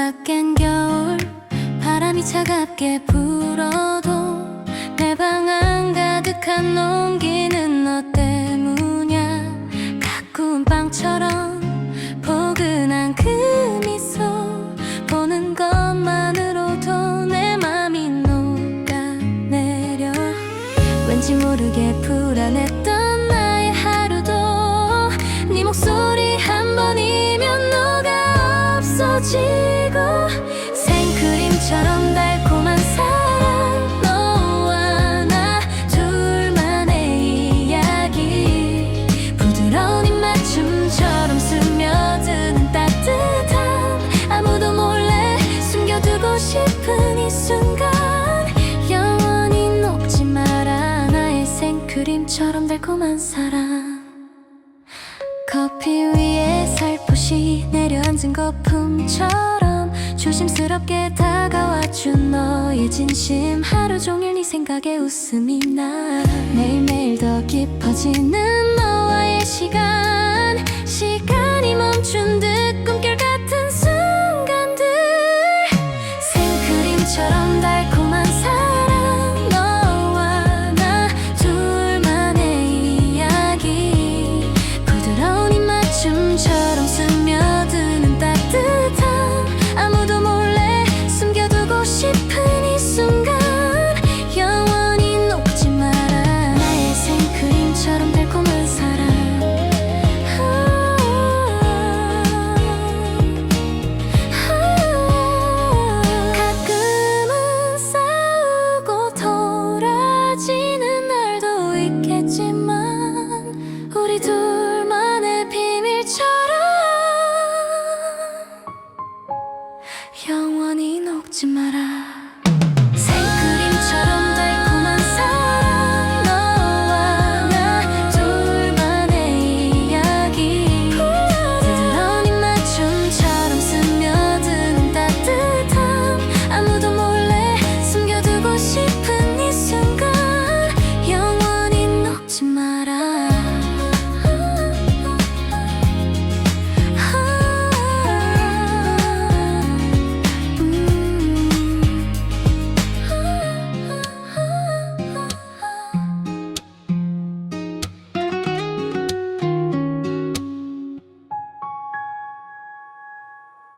막힌 겨울 바람이 차갑게 불어도 내 방 안 가득한 농기는 너 때문이야. 가꾼 빵처럼 포근한 그 미소 보는 것만으로도 내 맘이 녹아내려. 왠지 모르게 불안했던 나의 하루도 네 목소리 한 번이 달콤한 사랑. 커피 위에 살포시 내려앉은 거품처럼 조심스럽게 다가와준 너의 진심. 하루 종일 네 생각에 웃음이 나. 매일매일 더 깊어지는 영원히 녹지 마라.